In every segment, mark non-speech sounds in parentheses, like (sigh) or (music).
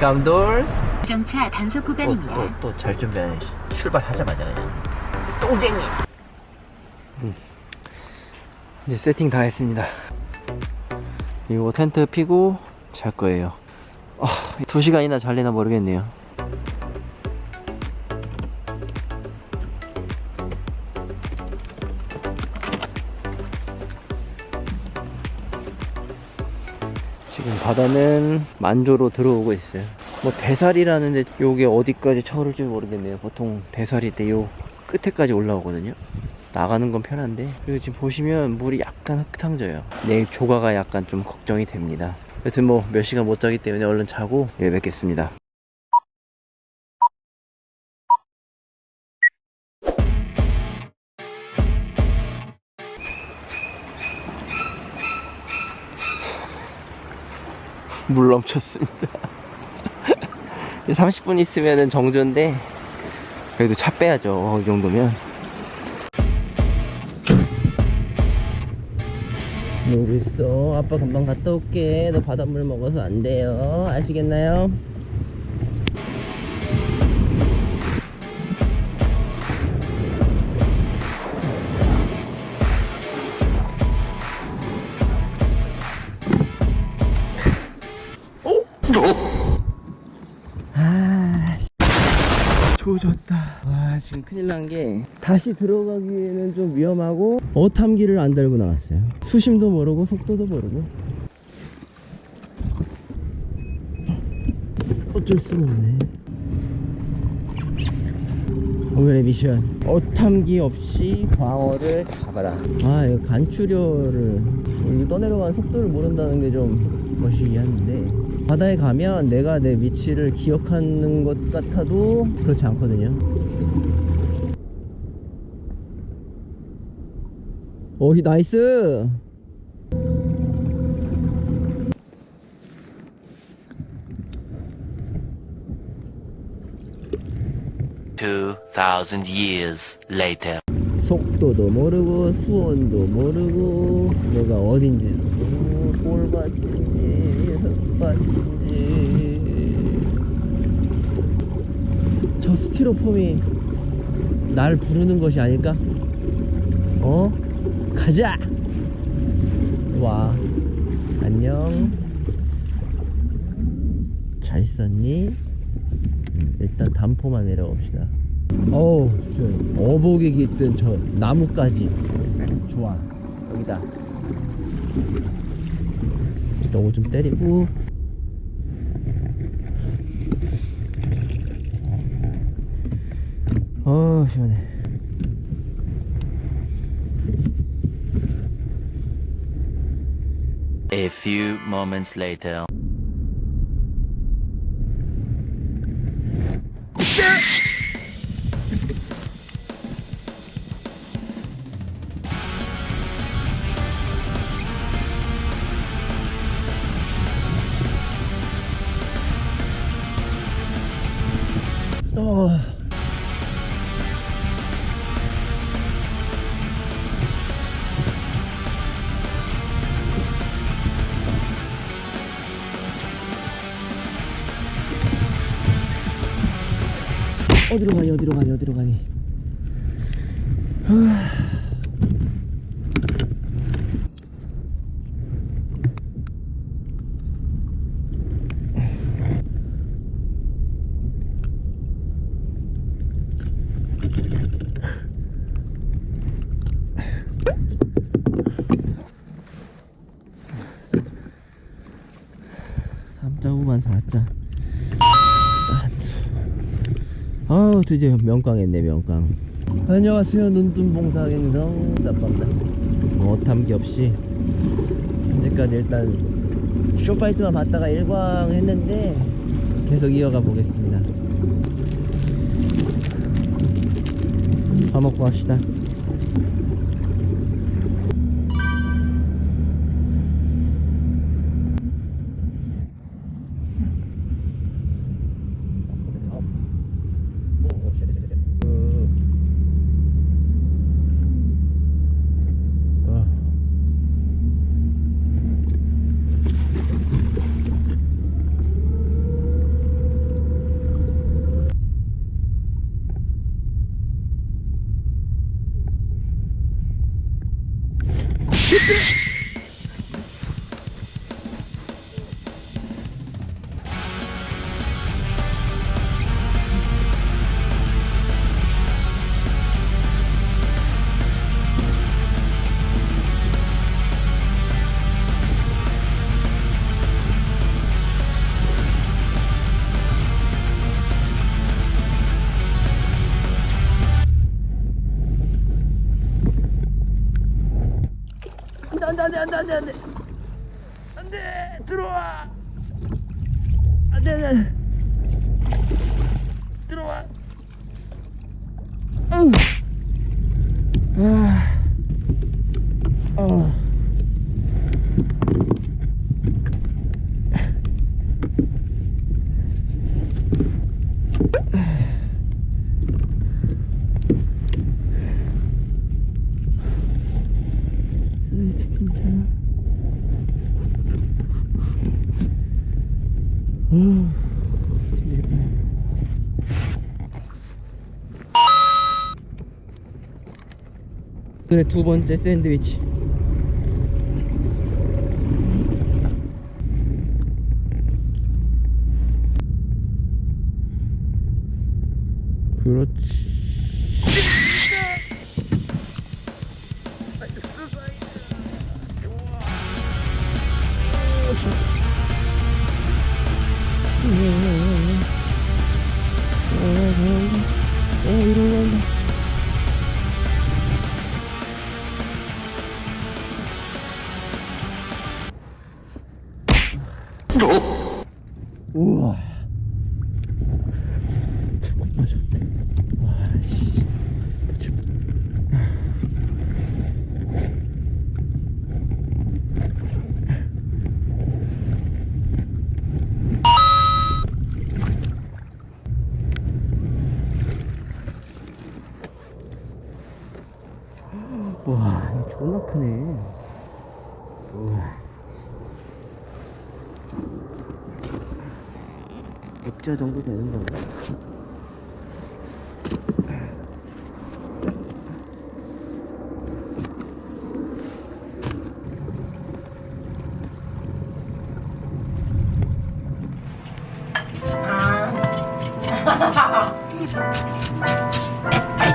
웰컴 도어스 정차 단속 구간입니다. 또또 잘 준비하네 씨. 출발하자마자 그냥 똥쟁이 음. 이제 세팅 다 했습니다 이거 텐트 피고 잘 거예요 아, 두 시간이나 잘리나 모르겠네요 바다는 만조로 들어오고 있어요. 뭐 대살이라는데 요게 어디까지 쳐오를지 모르겠네요. 보통 대살이 때 요 끝에까지 올라오거든요. 나가는 건 편한데 그리고 지금 보시면 물이 약간 흙탕져요. 내일 조가가 약간 좀 걱정이 됩니다. 여튼 뭐 몇 시간 못 자기 때문에 얼른 자고 내일 뵙겠습니다. 물 넘쳤습니다. (laughs) 30분 있으면은 정조인데 그래도 차 빼야죠. 이 정도면. 있어? 아빠 금방 갔다 올게. 너 바닷물 먹어서 안 돼요. 아시겠나요? 조졌다. 와, 지금 큰일 난 게 다시 들어가기에는 좀 위험하고 어탐기를 안 달고 나왔어요. 수심도 모르고 속도도 모르고. 어쩔 수가 없네. 오늘의 미션 어탐기 없이 광어를 잡아라 아 이거 간추려를 이거 떠내려가는 속도를 모른다는 게좀 거시기한데 바다에 가면 내가 내 위치를 기억하는 것 같아도 그렇지 않거든요. 오히 나이스! Two thousand years later. 속도도 모르고 수온도 모르고 내가 어딘지도 모르고 꼴밭인지 흙밭인지 저 스티로폼이 날 부르는 것이 아닐까? 어? 가자! 와 안녕 잘 있었니? 음, 일단 단포만 내려봅시다 어우 저 어복이 깃든 저 나무까지 좋아 여기다 옷좀 때리고 어 시원해 A few moments later. 어. 어디로 가니 어디로 가니 어디로 가니 삼자구만 사자 아우 드디어 명강했네 명강 안녕하세요 눈뜬봉사 행성 쌈밥다 뭐 어탐기 없이. 현재까지 일단 쇼파이트만 봤다가 일광 했는데 계속 이어가 보겠습니다. 밥 먹고 갑시다 Get. 안돼 안돼 안돼 안돼 들어와 안돼 안돼 들어와 응. 아. 어. 오늘의 두 번째 샌드위치. 그렇지. 어, 위로 올라온다. 우와. 자꾸. 와, 씨. 와, 이거 존나 크네. 우와. 액자 정도 되는 건가?ถ้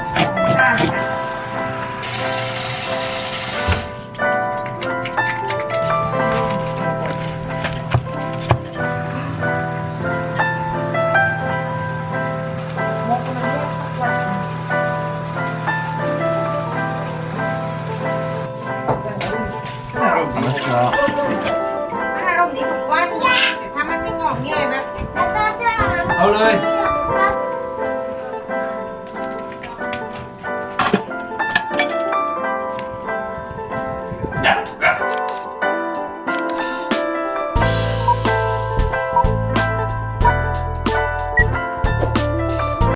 (laughs)